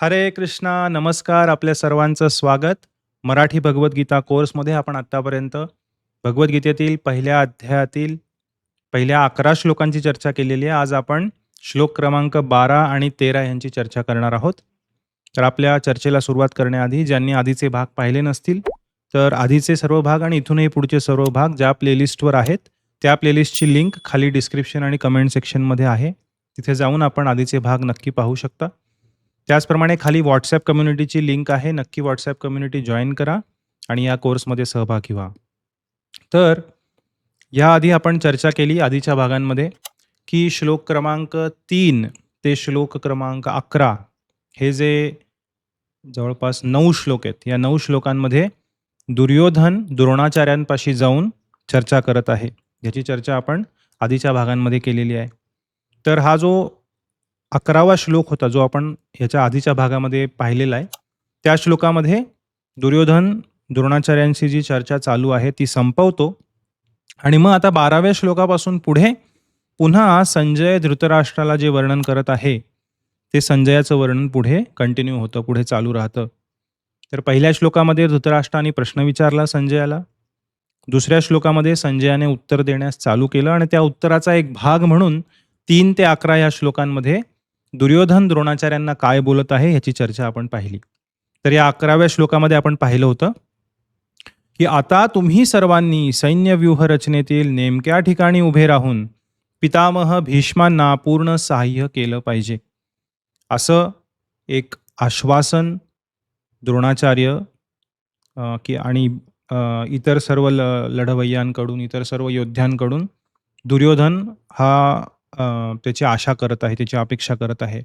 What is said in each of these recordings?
हरे कृष्णा नमस्कार आपल्या सर्वांचं स्वागत. मराठी भगवद्गीता कोर्समध्ये आपण आत्तापर्यंत भगवद्गीतेतील पहिल्या अध्यायातील पहिल्या अकरा श्लोकांची चर्चा केलेली आहे. आज आपण श्लोक क्रमांक बारा आणि तेरा यांची चर्चा करणार आहोत. तर आपल्या चर्चेला सुरुवात करण्याआधी ज्यांनी आधीचे भाग पाहिले नसतील तर आधीचे सर्व भाग आणि इथूनही पुढचे सर्व भाग ज्या प्लेलिस्टवर आहेत त्या प्लेलिस्टची लिंक खाली डिस्क्रिप्शन आणि कमेंट सेक्शनमध्ये आहे. तिथे जाऊन आपण आधीचे भाग नक्की पाहू शकता. त्याचप्रमाणे खाली व्हॉट्सॲप कम्युनिटीची लिंक आहे. नक्की व्हॉट्सॲप कम्युनिटी जॉईन करा आणि या कोर्समध्ये सहभागी व्हा. तर याआधी आपण चर्चा केली आधीच्या भागांमध्ये की श्लोक क्रमांक तीन ते श्लोक क्रमांक अकरा हे जे जवळपास नऊ श्लोक आहेत या नऊ श्लोकांमध्ये दुर्योधन द्रोणाचार्यांपाशी जाऊन चर्चा करत आहे. याची चर्चा आपण आधीच्या भागांमध्ये केलेली आहे. तर हा जो अकरावा श्लोक होता जो आपण ह्याच्या आधीच्या भागामध्ये पाहिलेला आहे. त्या श्लोकामध्ये दुर्योधन द्रोणाचार्यांशी जी चर्चा चालू आहे ती संपवतो. आणि मग आता बाराव्या श्लोकापासून पुढे पुन्हा संजय धृतराष्ट्राला जे वर्णन करत आहे ते संजयाचं वर्णन पुढे कंटिन्यू होतं पुढे चालू राहतं. तर पहिल्या श्लोकामध्ये धृतराष्ट्राने प्रश्न विचारला संजयाला. दुसऱ्या श्लोकामध्ये संजयाने उत्तर देण्यास चालू केलं. आणि त्या उत्तराचा एक भाग म्हणून तीन ते अकरा या श्लोकांमध्ये दुर्योधन द्रोणाचार्यांना काय बोलत आहे ह्याची चर्चा आपण पाहिली. तर या अकराव्या श्लोकामध्ये आपण पाहिलं होतं की आता तुम्ही सर्वांनी सैन्य व्यूह रचनेतील नेमक्या ठिकाणी उभे राहून पितामह भीष्मांना पूर्ण सहाय्य केलं पाहिजे. असं एक आश्वासन द्रोणाचार्य की आणि इतर सर्व ल लढवय्यांकडून इतर सर्व योद्ध्यांकडून दुर्योधन हा अ, त्याची आशा करत आहे त्याची अपेक्षा करत आहे.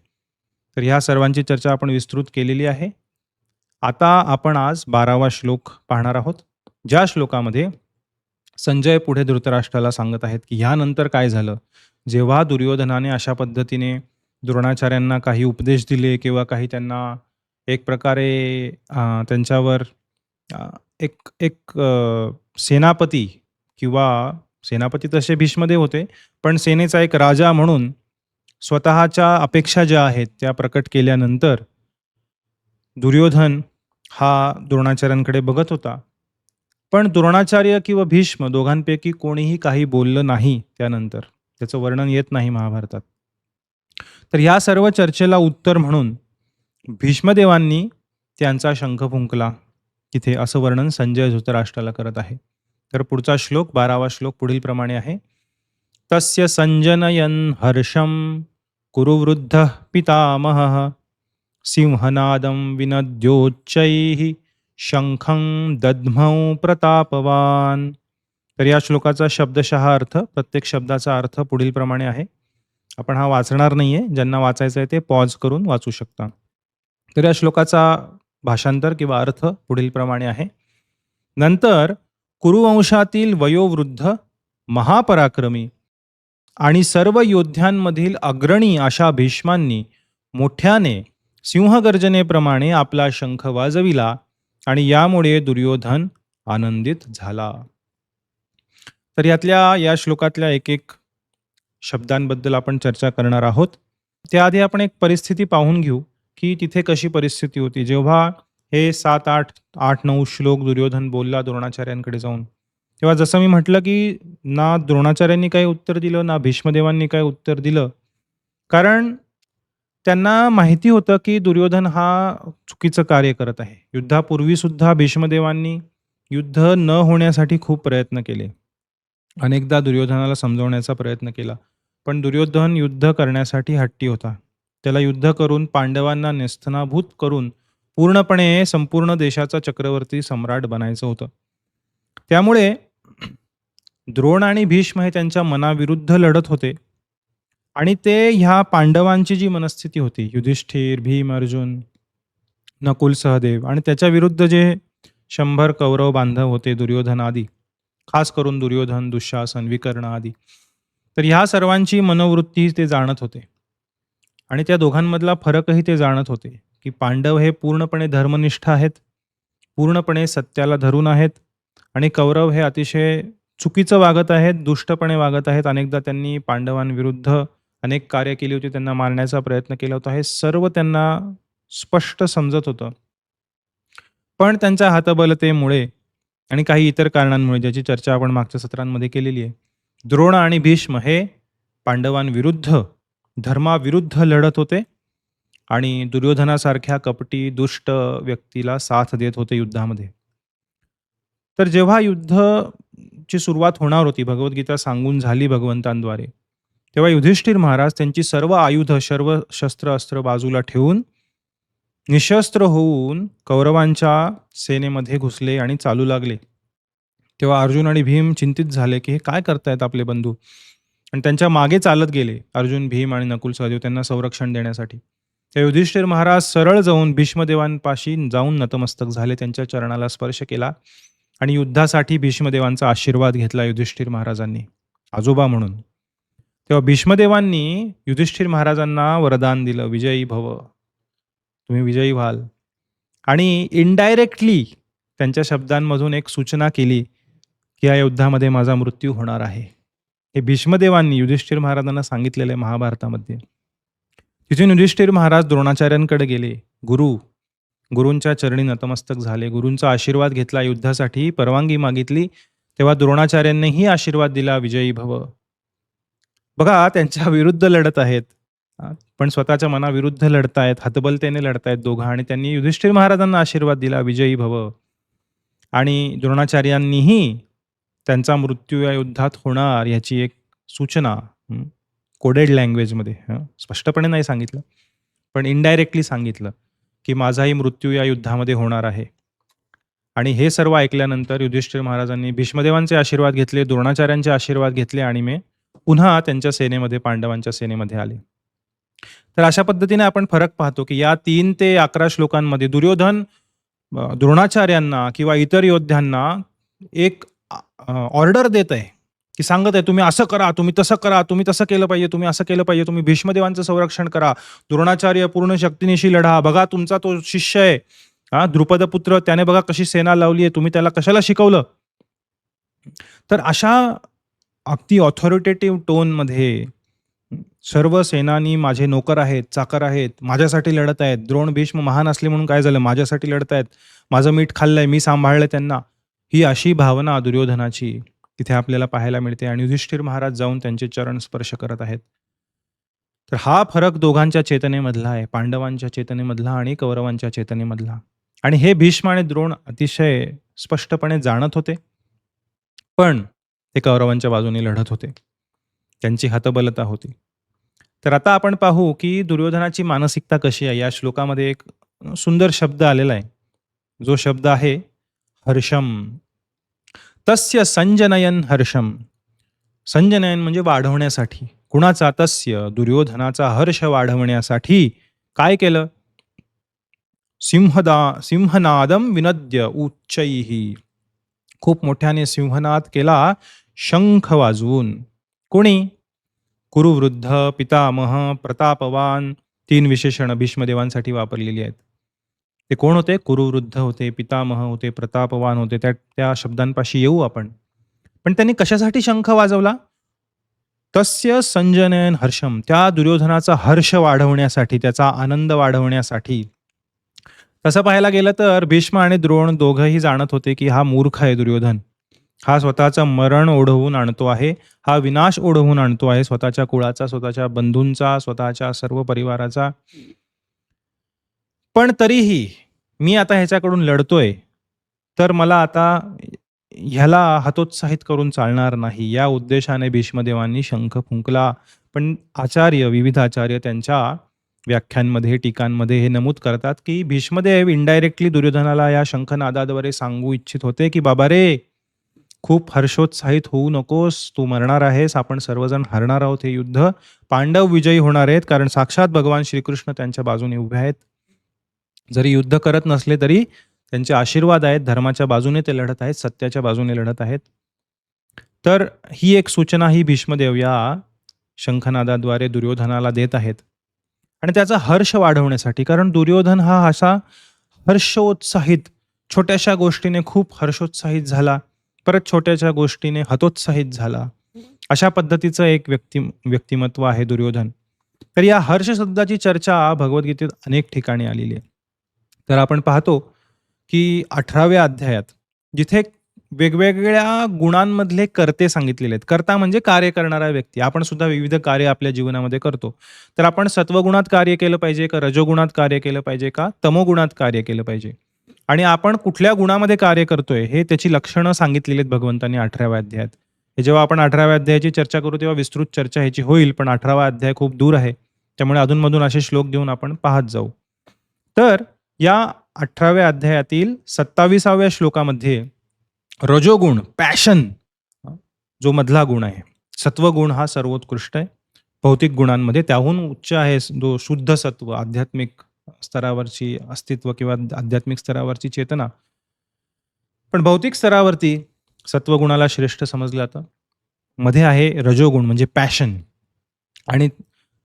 तर ह्या सर्वांची चर्चा आपण विस्तृत केलेली आहे. आता आपण आज बारावा श्लोक पाहणार आहोत. ज्या श्लोकामध्ये संजय पुढे धृतराष्ट्राला सांगत आहेत की ह्यानंतर काय झालं? जेव्हा दुर्योधनाने अशा पद्धतीने द्रोणाचार्यांना काही उपदेश दिले किंवा काही त्यांना एक प्रकारे अ, त्यांच्यावर अ, एक एक अ, सेनापती किंवा सेनापती तसे भीष्मदेव होते पण सेनेचा एक राजा म्हणून स्वतःच्या अपेक्षा ज्या आहेत त्या प्रकट केल्यानंतर दुर्योधन हा द्रोणाचार्यांकडे बघत होता. पण द्रोणाचार्य किंवा भीष्म दोघांपैकी कोणीही काही बोललं नाही त्यानंतर. त्याचं वर्णन येत नाही महाभारतात. तर ह्या सर्व चर्चेला उत्तर म्हणून भीष्मदेवांनी त्यांचा शंख फुंकला. तिथे असं वर्णन संजय धृतराष्ट्राला करत आहे. तर पुढचा श्लोक बारावा श्लोक पुढील प्रमाणे आहे. तस्य संजनयन हर्षम कुरुवृद्ध पितामह सिंहनादं विनद्योच्चैः शंखं दद्मौ प्रतापवान. तर या श्लोकाचा शब्दशः अर्थ प्रत्येक शब्दाचा अर्थ पुढील प्रमाणे आहे. आपण हा वाचणार नाही आहे ज्यांना वाचायचं आहे ते पॉज करून वाचू शकता. तर या श्लोकाचा भाषांतर किंवा अर्थ पुढील प्रमाणे आहे. नंतर कुरुवंशातील वयोवृद्ध महापराक्रमी आणि सर्व योद्ध्यांमधील अग्रणी अशा भीष्मांनी मोठ्याने सिंहगर्जनेप्रमाणे आपला शंख वाजविला आणि यामुळे दुर्योधन आनंदित झाला. तर यातल्या या श्लोकातल्या एक एक शब्दांबद्दल आपण चर्चा करणार आहोत. त्याआधी आपण एक परिस्थिती पाहून घेऊ की तिथे कशी परिस्थिती होती. जेव्हा हे सात आठ आठ नऊ श्लोक दुर्योधन बोलला द्रोणाचार्यांकडे जाऊन. तेव्हा जसं मी म्हटलं की ना द्रोणाचार्यांनी काही उत्तर दिलं ना भीष्मदेवांनी काही उत्तर दिलं कारण त्यांना माहिती होतं की दुर्योधन हा चुकीचं कार्य करत आहे. युद्धापूर्वी सुद्धा भीष्मदेवांनी युद्ध न होण्यासाठी खूप प्रयत्न केले. अनेकदा दुर्योधनाला समजवण्याचा प्रयत्न केला पण दुर्योधन युद्ध करण्यासाठी हट्टी होता. त्याला युद्ध करून पांडवांना नेस्तनाभूत करून पूर्णपणे संपूर्ण देशाचा चक्रवर्ती सम्राट बनायचं होतं. त्यामुळे द्रोण आणि भीष्म हे त्यांच्या मनाविरुद्ध लढत होते. आणि ते ह्या पांडवांची जी मनस्थिती होती युधिष्ठिर भीम अर्जुन नकुल सहदेव आणि त्याच्या विरुद्ध जे शंभर कौरव बांधव होते दुर्योधन आदी खास करून दुर्योधन दुःशासन विकर्ण आदी तर ह्या सर्वांची मनोवृत्ती ते जाणत होते. आणि त्या दोघांमधला फरकही ते जाणत होते. की पांडव हे पूर्णपणे धर्मनिष्ठ आहेत पूर्णपणे सत्याला धरून आहेत आणि कौरव हे अतिशय चुकीचं वागत आहेत दुष्टपणे वागत आहेत अनेकदा त्यांनी पांडवांविरुद्ध अनेक कार्य केली होती त्यांना मारण्याचा प्रयत्न केला होता हे सर्व त्यांना स्पष्ट समजत होतं. पण त्यांच्या हातबलतेमुळे आणि काही इतर कारणांमुळे ज्याची चर्चा आपण मागच्या सत्रांमध्ये केलेली आहे. द्रोण आणि भीष्म हे पांडवांविरुद्ध, धर्माविरुद्ध लढत होते आणि दुर्योधनासारख्या कपटी, दुष्ट व्यक्तीला साथ देत होते युद्धामध्ये. तर जेव्हा युद्धची सुरुवात होणार होती, भगवद्गीता सांगून झाली भगवंतांद्वारे, तेव्हा युधिष्ठिर महाराज त्यांची सर्व आयुध, सर्व शस्त्र-अस्त्र बाजूला ठेवून, निशस्त्र होऊन कौरवांच्या सेनेमध्ये घुसले आणि चालू लागले. तेव्हा अर्जुन आणि भीम चिंतित झाले, की हे काय करतायत आपले बंधू? आणि त्यांच्या मागे चालत गेले अर्जुन, भीम आणि नकुल, सहदेव त्यांना संरक्षण देण्यासाठी. त्या युधिष्ठिर महाराज सरळ जाऊन भीष्मदेवांपाशी जाऊन नतमस्तक झाले, त्यांच्या चरणाला स्पर्श केला आणि युद्धासाठी भीष्मदेवांचा आशीर्वाद घेतला युधिष्ठिर महाराजांनी, आजोबा म्हणून. तेव्हा भीष्मदेवांनी युधिष्ठिर महाराजांना वरदान दिलं, "विजयी भव." तुम्ही विजयी व्हाल आणि इनडायरेक्टली त्यांच्या शब्दांमधून एक सूचना केली, की या युद्धामध्ये माझा मृत्यू होणार आहे. हे भीष्मदेवांनी युधिष्ठिर महाराजांना सांगितलेलं आहे महाभारतामध्ये. तिथून युधिष्ठिर महाराज द्रोणाचार्यांकडे गेले. गुरु, गुरूंच्या चरणी नतमस्तक झाले. गुरूंचा आशीर्वाद घेतला, युद्धासाठी परवानगी मागितली. तेव्हा द्रोणाचार्यांनीही आशीर्वाद दिला, "विजयी भव." बघा त्यांच्या विरुद्ध लढत आहेत. पण स्वतःच्या मनाविरुद्ध लढतायत, हतबलतेने लढतायत दोघं आणि त्यांनी युधिष्ठिर महाराजांना आशीर्वाद दिला, "विजयी भव." आणि द्रोणाचार्यांनीही त्यांचा मृत्यू या युद्धात होणार याची एक सूचना कोडेड लँग्वेजमध्ये हं, स्पष्टपणे नाही सांगितलं, पण इनडायरेक्टली सांगितलं, की माझाही मृत्यू या युद्धामध्ये होणार आहे. आणि हे सर्व ऐकल्यानंतर युधिष्ठिर महाराजांनी भीष्मदेवांचे आशीर्वाद घेतले, द्रोणाचार्यांचे आशीर्वाद घेतले आणि मी पुन्हा त्यांच्या सेनेमध्ये, पांडवांच्या सेनेमध्ये आले. तर अशा पद्धतीने आपण फरक पाहतो, की या तीन ते 11 श्लोकांमध्ये दुर्योधन द्रोणाचार्यांना किंवा इतर योद्ध्यांना एक ऑर्डर देत आहे, की सांगत आहे, "तुम्ही असं करा, तुम्ही तसं करा, तुम्ही तसं केलं पाहिजे, तुम्ही असं केलं पाहिजे, तुम्ही भीष्मदेवांचं संरक्षण करा, द्रोणाचार्य पूर्ण शक्तीनिशी लढा, बघा तुमचा तो शिष्य आहे, हा द्रुपदपुत्र त्याने बघा कशी सेना लावली आहे, तुम्ही त्याला कशाला शिकवलं?" तर अशा अगदी ऑथॉरिटेटिव्ह टोनमध्ये सर्व सेनानी माझे नोकर आहेत, चाकर आहेत, माझ्यासाठी लढत आहेत. द्रोण, भीष्म महान असले म्हणून काय झालं? माझ्यासाठी लढत आहेत माझं मीठ खाल्लंय, मी सांभाळलंय त्यांना. ही अशी भावना दुर्योधनाची तिथे आपल्याला पाहायला मिळते आणि युधिष्ठिर महाराज जाऊन त्यांचे चरण स्पर्श करत आहेत. तर हा फरक दोघांच्या चेतनेमधला आहे, पांडवांच्या चेतनेमधला आणि कौरवांच्या चेतनेमधला. आणि हे भीष्म आणि द्रोण अतिशय स्पष्टपणे जाणत होते. पण ते कौरवांच्या बाजूने लढत होते. त्यांची हतबलता होती. तर आता आपण पाहू, की दुर्योधनाची मानसिकता कशी आहे. या श्लोकामध्ये एक सुंदर शब्द आलेला आहे. जो शब्द आहे हर्षम. तस्य संजनयन हर्षम. संजनयन म्हणजे वाढवण्यासाठी. कुणाचा? तस्य दुर्योधनाचा हर्ष वाढवण्यासाठी काय केलं? सिंहदा सिंहनादम विनद्य उच्चैः. खूप मोठ्याने सिंहनाद केला शंख वाजवून. कोणी? कुरुवृद्ध, पितामह, प्रतापवान तीन विशेषण भीष्मदेवांसाठी वापरलेली आहेत. ते कोण होते? कुरुवृद्ध होते, पितामह होते, प्रतापवान होते. त्या त्या शब्दांपाशी येऊ आपण. पण त्यांनी कशासाठी शंख वाजवला? तस्य संजनयन हर्षम. त्या दुर्योधनाचा हर्ष वाढवण्यासाठी, त्याचा आनंद वाढवण्यासाठी. तसं पाहायला गेलं तर भीष्म आणि द्रोण दोघंही जाणत होते, की हा मूर्ख आहे दुर्योधन. हा स्वतःचं मरण ओढवून आणतो आहे. हा विनाश ओढवून आणतो आहे स्वतःच्या कुळाचा, स्वतःच्या बंधूंचा, स्वतःच्या सर्व परिवाराचा. पण तरीही मी आता ह्याच्याकडून लढतोय, तर मला आता ह्याला हतोत्साहित करून चालणार नाही. या उद्देशाने भीष्मदेवांनी शंख फुंकला. पण आचार्य, विविध आचार्य त्यांच्या व्याख्यांमध्ये, टीकांमध्ये हे नमूद करतात, की भीष्मदेव इनडायरेक्टली दुर्योधनाला या शंखनादाद्वारे सांगू इच्छित होते, की "बाबा रे, खूप हर्षोत्साहित होऊ नकोस. तू मरणार आहेस. आपण सर्वजण हरणार आहोत हे युद्ध. पांडव विजयी होणार आहेत, कारण साक्षात भगवान श्रीकृष्ण त्यांच्या बाजूने उभे आहेत. जरी युद्ध करत नसले तरी त्यांचे आशीर्वाद आहेत. धर्माच्या बाजूने ते लढत आहेत, सत्याच्या बाजूने लढत आहेत." तर ही एक सूचना ही भीष्मदेव या शंखनादाद्वारे दुर्योधनाला देत आहेत. आणि त्याचा हर्ष वाढवण्यासाठी. कारण दुर्योधन हा असा हर्षोत्साहित, छोट्याशा गोष्टीने खूप हर्षोत्साहित झाला. परत छोट्याशा गोष्टीने हतोत्साहित झाला. अशा पद्धतीचं एक व्यक्ती व्यक्तिमत्व आहे दुर्योधन. तर या हर्ष शब्दाची चर्चा भगवद्गीतेत अनेक ठिकाणी आलेली आहे तर आपण पाहतो की अठराव्या अध्यायात जिथे वेगवेगळ्या गुणांमधले कर्ते सांगितलेले आहेत. कर्ता म्हणजे कार्य करणारा व्यक्ती. आपण सुद्धा विविध कार्य आपल्या जीवनामध्ये करतो. तर आपण सत्वगुणात कार्य केलं पाहिजे का? रजोगुणात कार्य केलं पाहिजे का? तमोगुणात कार्य केलं पाहिजे. आणि आपण कुठल्या गुणामध्ये कार्य करतोय हे त्याची लक्षणं सांगितलेली आहेत भगवंतांनी अठराव्या अध्यायात. हे जेव्हा आपण अठराव्या अध्यायाची चर्चा करू तेव्हा विस्तृत चर्चा ह्याची होईल पण अठरावा अध्याय खूप दूर आहे. त्यामुळे अधूनमधून असे श्लोक घेऊन आपण पाहत जाऊ. तर या अठराव्या अध्यायातील सत्ताविसाव्या श्लोकामध्ये रजोगुण पॅशन जो मधला गुण आहे सत्वगुण हा सर्वोत्कृष्ट आहे. भौतिक गुणांमध्ये त्याहून उच्च आहे जो शुद्ध सत्व आध्यात्मिक स्तरावरची अस्तित्व किंवा आध्यात्मिक स्तरावरची चेतना. पण भौतिक स्तरावरती सत्वगुणाला श्रेष्ठ समजलं जातं. मध्ये आहे रजोगुण म्हणजे पॅशन. आणि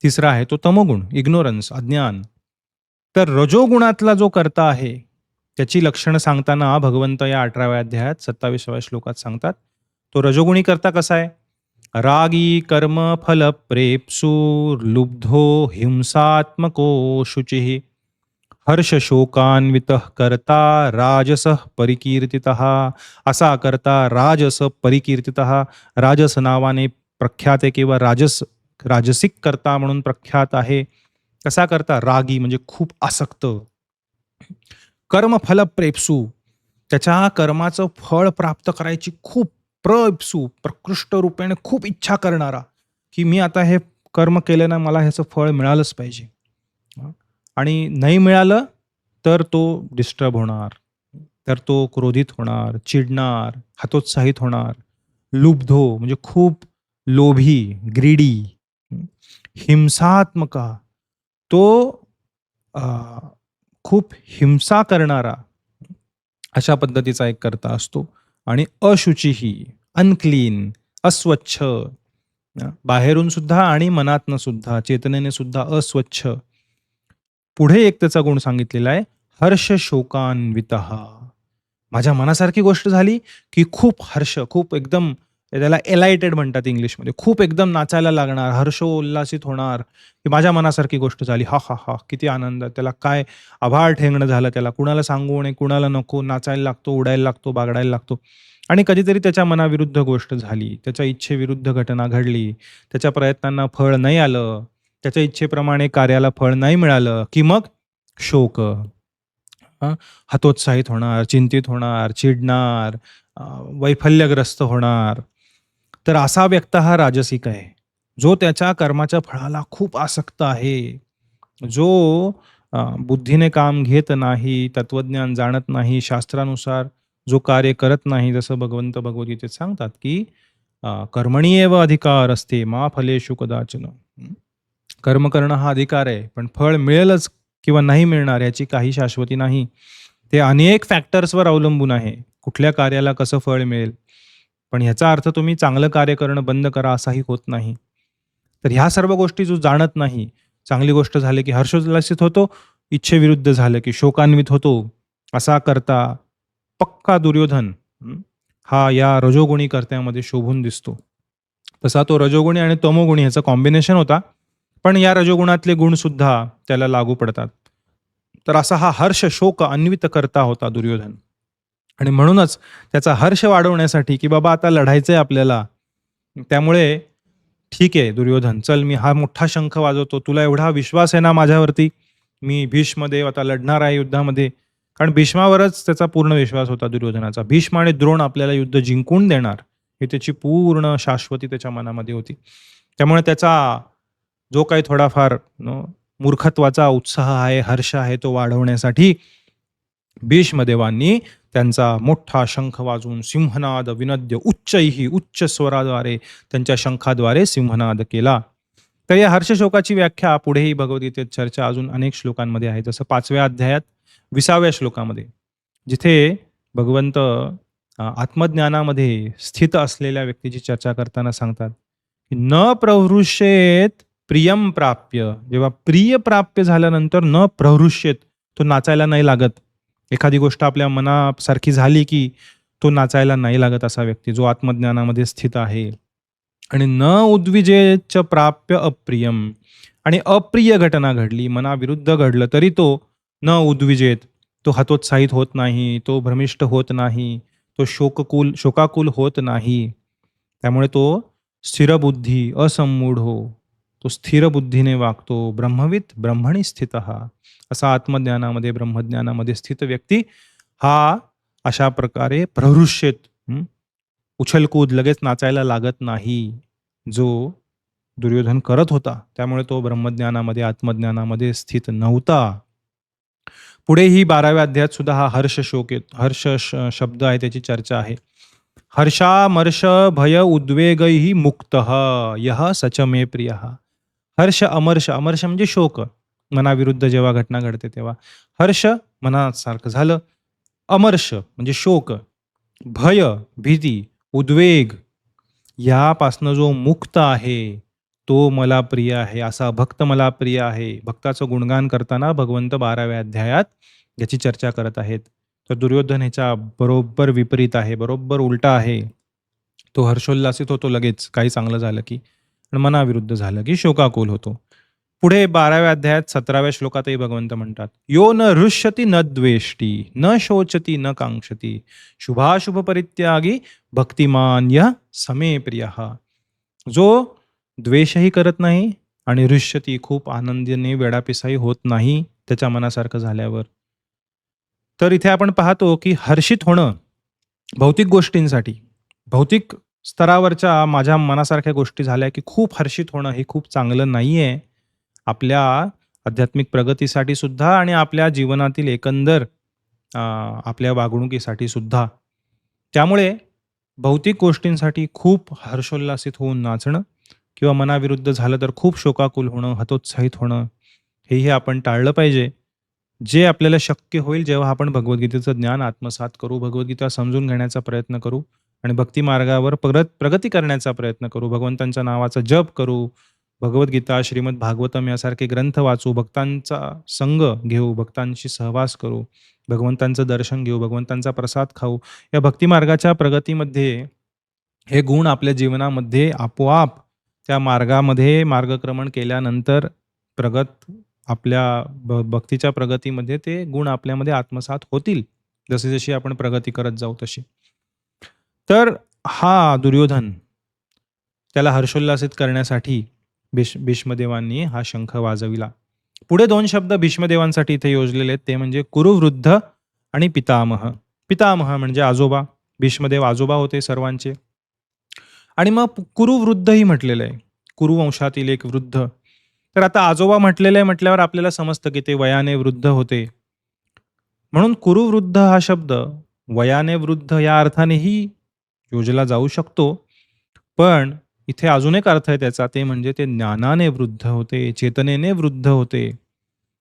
तिसरा आहे तो तमोगुण इग्नोरन्स अज्ञान. तर रजोगुणातला जो कर्ता आहे त्याची लक्षणं सांगताना भगवंत या अठराव्या अध्यायात सत्तावीसाव्या श्लोकात सांगतात तो रजोगुणी करता कसा आहे? रागी कर्म फल प्रेपसूर लुब्धो हिंसात्मको शुचि। हर्ष शोकान्वित करता राजस परिकीर्तित। असा करता राजस परिकीर्तित। राजस नावाने प्रख्यात आहे किंवा राजस राजसिक करता म्हणून प्रख्यात आहे. कसा करता? रागी म्हणजे खूप आसक्त. कर्मफल प्रेपसू. त्याच्या कर्माचं फळ प्राप्त करायची खूप प्रेप्सू प्रकृष्ट रूपेने खूप इच्छा करणारा की मी आता हे कर्म केल्यानं मला ह्याचं फळ मिळालंच पाहिजे. आणि नाही मिळालं तर तो डिस्टर्ब होणार. तर तो क्रोधित होणार चिडणार हतोत्साहित होणार. लुब्धो म्हणजे खूप लोभी ग्रीडी हिंसात्मका तो खूप हिंसा करणारा अशा पद्धतीचा एक करता असतो. आणि अशुचीही अनक्लीन अस्वच्छ बाहेरून सुद्धा आणि मनातनं सुद्धा चेतनेने सुद्धा अस्वच्छ. पुढे एक त्याचा गुण सांगितलेला आहे हर्ष शोकान्वित. माझ्या मनासारखी गोष्ट झाली की खूप हर्ष खूप एकदम त्याला एलायटेड म्हणतात इंग्लिशमध्ये. खूप एकदम नाचायला लागणार हर्षोल्लासित होणार. की माझ्या मनासारखी गोष्ट झाली. हा हा हा किती आनंद. त्याला काय आभाळ ठेंगणं झालं त्याला. कुणाला सांगू आणि कुणाला नको. नाचायला लागतो उडायला लागतो बागडायला लागतो. आणि कधीतरी त्याच्या मनाविरुद्ध गोष्ट झाली. त्याच्या इच्छेविरुद्ध घटना घडली. त्याच्या प्रयत्नांना फळ नाही आलं. त्याच्या इच्छेप्रमाणे कार्याला फळ नाही मिळालं की मग शोक. हतोत्साहित होणार चिंतित होणार चिडणार वैफल्यग्रस्त होणार. तर असा व्यक्त हा राजसिक आहे. जो त्याच्या कर्माच्या फळाला खूप आसक्त आहे. जो बुद्धीने काम घेत नाही तत्वज्ञान जाणत नाही शास्त्रानुसार जो कार्य करत नाही जसं भगवंत भगवद्गीतेत सांगतात की कर्मणी एव अधिकार असते मा फलेशु कदाचन. कर्म करणं हा अधिकार आहे पण फळ मिळेलच किंवा नाही मिळणार याची काही शाश्वती नाही. ते अनेक फॅक्टर्सवर अवलंबून आहे. कुठल्या कार्याला कसं फळ मिळेल? पण ह्याचा अर्थ तुम्ही चांगलं कार्य करणं बंद करा असाही होत नाही. तर ह्या सर्व गोष्टी जो जाणत नाही चांगली गोष्ट झाली की हर्षोल्लासित होतो इच्छेविरुद्ध झालं की शोकान्वित होतो असा करता पक्का दुर्योधन हा या रजोगुणी कर्त्यामध्ये शोभून दिसतो. तसा तो रजोगुणी आणि तमोगुणी ह्याचं कॉम्बिनेशन होता पण या रजोगुणातले गुण सुद्धा त्याला लागू पडतात. तर असा हा हर्ष शोक अन्वित करता होता दुर्योधन. आणि म्हणूनच त्याचा हर्ष वाढवण्यासाठी की बाबा आता लढायचंय आपल्याला त्यामुळे ठीक आहे दुर्योधन चल मी हा मोठा शंख वाजवतो तुला एवढा विश्वास आहे ना माझ्यावरती मी भीष्मदेव आता लढणार आहे युद्धामध्ये. कारण भीष्मावरच त्याचा पूर्ण विश्वास होता दुर्योधनाचा. भीष्म आणि द्रोण आपल्याला युद्ध जिंकून देणार ही त्याची पूर्ण शाश्वती त्याच्या मनामध्ये होती. त्यामुळे त्याचा जो काही थोडाफार मूर्खत्वाचा उत्साह आहे हर्ष आहे तो वाढवण्यासाठी भीष्मदेवांनी त्यांचा मोठा शंख वाजवून सिंहनाद विनद्य उच्चही उच्च स्वराद्वारे त्यांच्या शंखाद्वारे सिंहनाद केला. तर या हर्षशोकाची व्याख्या पुढेही भगवद्गीतेत चर्चा अजून अनेक श्लोकांमध्ये आहे. जसं पाचव्या अध्यायात विसाव्या श्लोकामध्ये जिथे भगवंत आत्मज्ञानामध्ये स्थित असलेल्या व्यक्तीची चर्चा करताना सांगतात की न प्रवृष्येत प्रियम प्राप्य. जेव्हा प्रिय प्राप्य झाल्यानंतर न प्रवृष्येत तो नाचायला नाही लागत. एखादी गोष्ट आपल्या मनासारखी झाली की तो नाचायला नाही लागत असा व्यक्ती जो आत्मज्ञानामध्ये स्थित आहे. आणि न उद्विजेच प्राप्य अप्रियम आणि अप्रिय घटना घडली मनाविरुद्ध घडलं तरी तो न उद्विजेत तो हतोत्साहित होत नाही तो भ्रमिष्ट होत नाही तो शोककुल शोकाकुल होत नाही. त्यामुळे तो स्थिरबुद्धी असंमूढ हो. तो स्थिर बुद्धीने वागतो ब्रह्मवित ब्रह्मणी स्थित. असा आत्मज्ञानामध्ये ब्रह्मज्ञानामध्ये स्थित व्यक्ती हा अशा प्रकारे प्रहृष्येत उछलकूद लगेच नाचायला लागत नाही जो दुर्योधन करत होता. त्यामुळे तो ब्रह्मज्ञानामध्ये आत्मज्ञानामध्ये स्थित नव्हता. पुढे ही बाराव्या अध्यायात सुद्धा हा हर्ष शोक येत हर्ष श- शब्द आहे त्याची चर्चा आहे. हर्षामर्ष भय उद्वेगही मुक्त यह सच मे प्रिय. हर्ष अमर्ष अमर्ष म्हणजे शोक. मनाविरुद्ध जेव्हा घटना घडते तेव्हा. हर्ष मनासारखं झालं. अमर्ष म्हणजे शोक. भय भीती उद्वेग यापासनं जो मुक्त आहे तो मला प्रिय आहे. असा भक्त मला प्रिय आहे. भक्ताचं गुणगान करताना भगवंत बाराव्या अध्यायात याची चर्चा करत आहेत. तर दुर्योधन ह्याच्या बरोबर विपरीत आहे बरोबर उलटा आहे. तो हर्षोल्लासित होतो लगेच. काही चांगलं झालं की. पण मनाविरुद्ध झालं की शोकाकुल होतो. पुढे बाराव्या अध्यायात सतराव्या श्लोकातही भगवंत म्हणतात यो न हृष्यती न द्वेष्टी न शोचती न कांक्षती शुभाशुभ परित्यागी भक्तिमान या समे प्रिय। जो द्वेषही करत नाही आणि हृष्यती खूप आनंदीने वेडापिसाही होत नाही त्याच्या मनासारखं झाल्यावर. तर इथे आपण पाहतो की हर्षित होणं भौतिक गोष्टींसाठी भौतिक स्तरावरच्या माझ्या मनासारख्या गोष्टी झाल्या की खूप हर्षित होणं हे खूप चांगलं नाही आहे आपल्या आध्यात्मिक प्रगतीसाठी सुद्धा आणि आपल्या जीवनातील एकंदर आपल्या वागणुकीसाठी सुद्धा. त्यामुळे भौतिक गोष्टींसाठी खूप हर्षोल्लासित होऊन नाचणं किंवा मनाविरुद्ध झालं तर खूप शोकाकुल होणं हतोत्साहित होणं हेही आपण टाळलं पाहिजे. जे आपल्याला शक्य होईल जेव्हा आपण भगवद्गीतेचं ज्ञान आत्मसात करू भगवद्गीता समजून घेण्याचा प्रयत्न करू आणि भक्ती मार्गावर प्रगत प्रगती करण्याचा प्रयत्न करू भगवंतांच्या नावाचा जप करू भगवद्गीता श्रीमद भागवतम यासारखे ग्रंथ वाचू भक्तांचा संग घेऊ भक्तांशी सहवास करू भगवंतांचं दर्शन घेऊ भगवंतांचा प्रसाद खाऊ या भक्ती मार्गाच्या प्रगतीमध्ये हे गुण आपल्या जीवनामध्ये आपोआप त्या मार्गामध्ये मार्गक्रमण केल्यानंतर प्रगत आपल्या भ भक्तीच्या प्रगतीमध्ये ते गुण आपल्यामध्ये आत्मसात होतील. जशी जशी आपण प्रगती करत जाऊ तशी. तर हा दुर्योधन त्याला हर्षोल्लासित करण्यासाठी भीष भीष्मदेवांनी हा शंख वाजविला. पुढे दोन शब्द भीष्मदेवांसाठी इथे योजलेले आहेत. ते म्हणजे कुरुवृद्ध आणि पितामह. पितामह म्हणजे आजोबा. भीष्मदेव आजोबा होते सर्वांचे. आणि मग कुरुवृद्धही म्हटलेलं आहे. कुरुवंशातील एक वृद्ध. तर आता आजोबा म्हटलेलं आहे म्हटल्यावर आपल्याला समजतं की ते वयाने वृद्ध होते. म्हणून कुरुवृद्ध हा शब्द वयाने वृद्ध या अर्थानेही योजला जाऊ शकतो. पण इथे अजून एक अर्थ आहे त्याचा ते म्हणजे ते ज्ञानाने वृद्ध होते चेतनेने वृद्ध होते.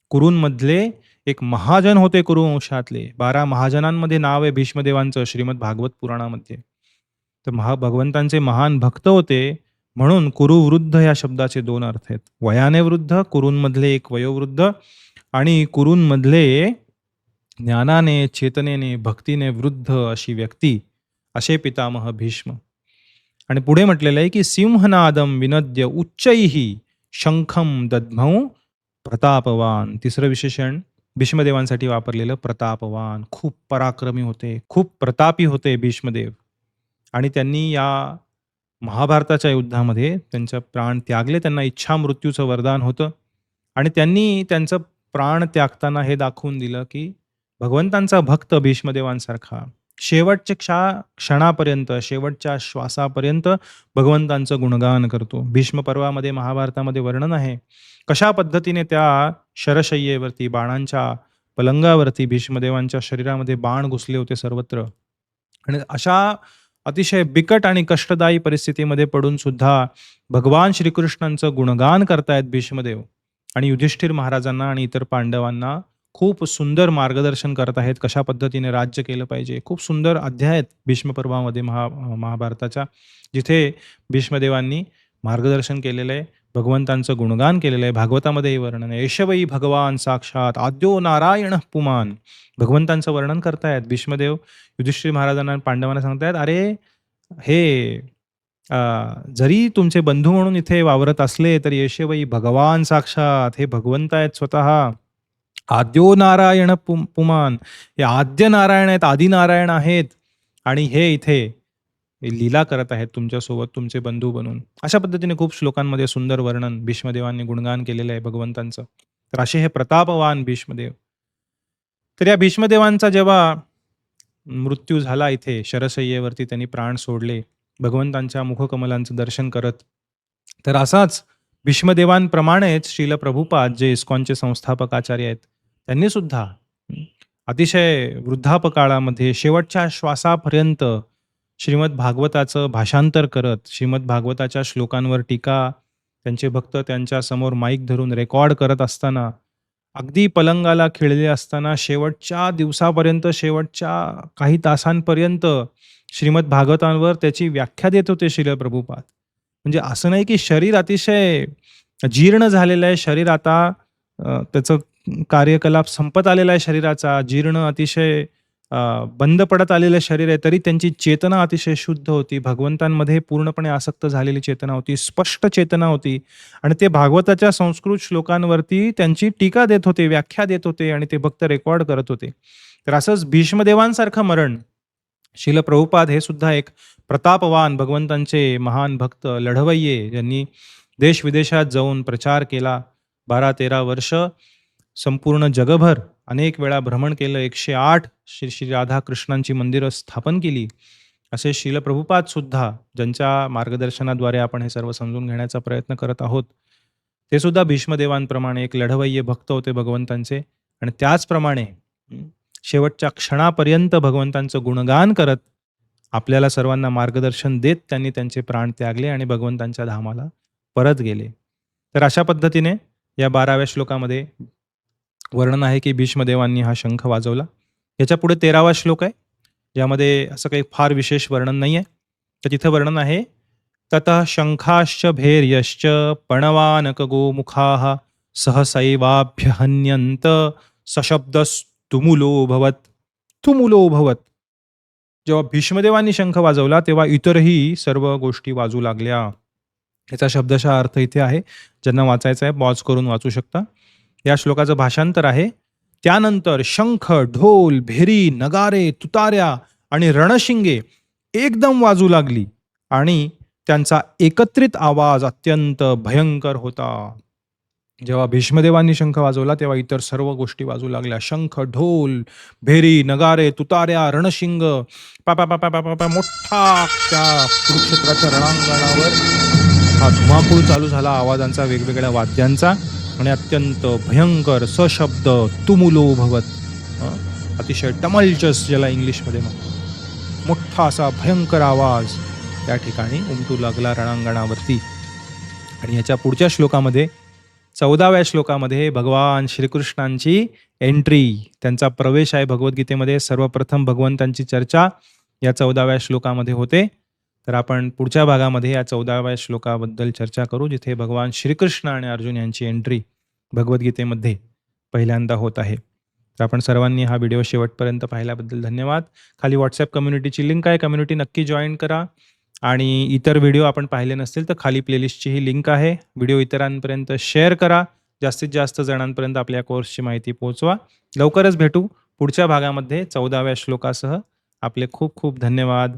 कुरूंमधले एक महाजन होते कुरुवंशातले. बारा महाजनांमध्ये नाव आहे भीष्मदेवांचं श्रीमद भागवत पुराणामध्ये. तर महा भगवंतांचे महान भक्त होते म्हणून कुरुवृद्ध या शब्दाचे दोन अर्थ आहेत. वयाने वृद्ध कुरूंमधले एक वयोवृद्ध आणि कुरूंमधले ज्ञानाने चेतनेने भक्तीने वृद्ध अशी व्यक्ती असे पितामह भीष्म. आणि पुढे म्हटलेलं आहे की सिंहनादम विनद्य उच्चैही शंखम दद्मौ प्रतापवान. तिसरं विशेषण भीष्मदेवांसाठी वापरलेलं प्रतापवान. खूप पराक्रमी होते खूप प्रतापी होते भीष्मदेव. आणि त्यांनी या महाभारताच्या युद्धामध्ये त्यांचा प्राण त्यागले त्यांना इच्छा मृत्यूचं वरदान होतं. आणि त्यांनी त्यांचं प्राण त्यागताना हे दाखवून दिलं की भगवंतांचा भक्त भीष्मदेवांसारखा. शेवटच्या क्षा क्षणापर्यंत शेवटच्या श्वासापर्यंत भगवंतांचं गुणगान करतो. भीष्म पर्वामध्ये महाभारतामध्ये वर्णन आहे. कशा पद्धतीने त्या शरशय्येवरती बाणांच्या पलंगावरती भीष्मदेवांच्या शरीरामध्ये बाण घुसले होते सर्वत्र? आणि अशा अतिशय बिकट आणि कष्टदायी परिस्थितीमध्ये पडून सुद्धा भगवान श्रीकृष्णांचं गुणगान करतायत भीष्मदेव आणि युधिष्ठिर महाराजांना आणि इतर पांडवांना खूप सुंदर मार्गदर्शन करत आहेत कशा पद्धतीने राज्य केलं पाहिजे. खूप सुंदर अध्याय आहेत भीष्मपर्वामध्ये महा महाभारताच्या जिथे भीष्मदेवांनी मार्गदर्शन केलेलं आहे भगवंतांचं गुणगान केलेलं आहे भागवतामध्येही वर्णन आहे. यशवई भगवान साक्षात आद्यो नारायण पुमान. भगवंतांचं वर्णन करतायत भीष्मदेव युधिष्ठिर महाराजांना पांडवांना सांगतायत अरे हे जरी तुमचे बंधू म्हणून इथे वावरत असले तरी यशवई भगवान साक्षात हे भगवंत आहेत स्वतः. आद्यो नारायण पुम पुमान. हे आद्य नारायण आहेत आदि नारायण आहेत. आणि हे इथे लीला करत आहेत तुमच्यासोबत तुमचे बंधू बनून. अशा पद्धतीने खूप श्लोकांमध्ये सुंदर वर्णन भीष्मदेवांनी गुणगान केलेलं आहे भगवंतांचं. तर असे हे प्रतापवान भीष्मदेव. तर या भीष्मदेवांचा जेव्हा मृत्यू झाला इथे शरसय्येवरती त्यांनी प्राण सोडले भगवंतांच्या मुखकमलांचं दर्शन करत तर असाच भीष्मदेवांप्रमाणेच श्रील प्रभुपाद जे इस्कॉनचे संस्थापक आचार्य आहेत त्यांनी सुद्धा अतिशय वृद्धापकाळामध्ये शेवटच्या श्वासापर्यंत श्रीमद भागवताचं भाषांतर करत श्रीमद भागवताच्या श्लोकांवर टीका त्यांचे भक्त त्यांच्यासमोर माईक धरून रेकॉर्ड करत असताना अगदी पलंगाला खिळले असताना शेवटच्या दिवसापर्यंत शेवटच्या काही तासांपर्यंत श्रीमद भागवतांवर त्याची व्याख्या देत होते श्रील प्रभुपाद म्हणजे असं नाही की शरीर अतिशय जीर्ण झालेलं आहे शरीर आता त्याचं कार्यकलाप संपत आलेला आहे शरीराचा जीर्ण अतिशय बंद पडत आलेलं शरीर आहे तरी त्यांची चेतना अतिशय शुद्ध होती. भगवंतांमध्ये पूर्णपणे आसक्त झालेली चेतना होती स्पष्ट चेतना होती आणि ते भागवताच्या संस्कृत श्लोकांवरती त्यांची टीका देत होते व्याख्या देत होते आणि ते भक्त रेकॉर्ड करत होते. तर असंच भीष्मदेवांसारखं मरण शिल प्रभुपाद हे सुद्धा एक प्रतापवान भगवंतांचे महान भक्त लढवय्ये ज्यांनी देश विदेशात जाऊन प्रचार केला बारा तेरा वर्ष. संपूर्ण जगभर अनेक वेळा भ्रमण केलं. एकशे आठ श्री श्री राधाकृष्णांची मंदिरं स्थापन केली. असे शिलप्रभुपाद सुद्धा ज्यांच्या मार्गदर्शनाद्वारे आपण हे सर्व समजून घेण्याचा प्रयत्न करत आहोत ते सुद्धा भीष्मदेवांप्रमाणे एक लढवय्ये भक्त होते भगवंतांचे. आणि त्याचप्रमाणे शेवटच्या क्षणापर्यंत भगवंतांचं गुणगान करत आपल्याला सर्वांना मार्गदर्शन देत त्यांनी त्यांचे प्राण त्यागले आणि भगवंतांच्या धामाला परत गेले. तर अशा पद्धतीने या बाराव्या श्लोकामध्ये वर्णन आहे की भीष्मदेवांनी हा शंख वाजवला. याच्यापुढे तेरावा श्लोक आहे ज्यामध्ये असं काही फार विशेष वर्णन नाही आहे तर तिथं वर्णन आहे तत शंखाश्च भैर्यश्च पणवानक गोमुखा सहसैवाभ्यहन्यंत सशब्दस्तुमुलो भवत तुमुलो भवत जेव्हा भीष्मदेवांनी शंख वाजवला तेव्हा इतरही सर्व गोष्टी वाजू लागल्या. याचा शब्दशः अर्थ इथे आहे ज्यांना वाचायचा आहे पॉज करून वाचू शकता. या श्लोकाचं भाषांतर आहे. त्यानंतर शंख ढोल भेरी नगारे तुताऱ्या आणि रणशिंगे एकदम वाजू लागली आणि त्यांचा एकत्रित आवाज अत्यंत भयंकर होता. जेव्हा भीष्मदेवांनी शंख वाजवला तेव्हा इतर सर्व गोष्टी वाजू लागल्या. शंख ढोल भेरी नगारे तुताऱ्या रणशिंग पापा पापा पापा पा मोठा त्या कुरुक्षेत्राच्या रणांगणावर हा धुमाकूळ चालू झाला. आवाजांचा वेगवेगळ्या वाद्यांचा. आणि अत्यंत भयंकर सशब्द तुमुलो भवत अतिशय टमलचस ज्याला इंग्लिशमध्ये म्हणतो मोठा असा भयंकर आवाज त्या ठिकाणी उमटू लागला रणांगणावरती. आणि याच्या पुढच्या श्लोकामध्ये चौदाव्या श्लोकामध्ये भगवान श्रीकृष्णांची एंट्री त्यांचा प्रवेश आहे भगवद्गीतेमध्ये. सर्वप्रथम भगवंतांची चर्चा या चौदाव्या श्लोकामध्ये होते. तर आपण पुढच्या भागामध्ये या चौदाव्या श्लोकाबद्दल चर्चा करू जिथे भगवान श्रीकृष्ण आणि अर्जुन यांची एंट्री भगवद्गीतेमध्ये पहिल्यांदा होत आहे. तर आपण सर्वांनी हा व्हिडिओ शेवटपर्यंत पाहिल्याबद्दल धन्यवाद. खाली व्हॉट्सअप कम्युनिटीची लिंक आहे कम्युनिटी नक्की जॉईन करा. आणि इतर व्हिडिओ आपण पाहिले नसतील तर खाली प्लेलिस्टचीही लिंक आहे. व्हिडिओ इतरांपर्यंत शेअर करा. जास्तीत जास्त जणांपर्यंत आपल्या कोर्सची माहिती पोहोचवा. लवकरच भेटू पुढच्या भागामध्ये चौदाव्या श्लोकासह. आपले खूप खूप धन्यवाद.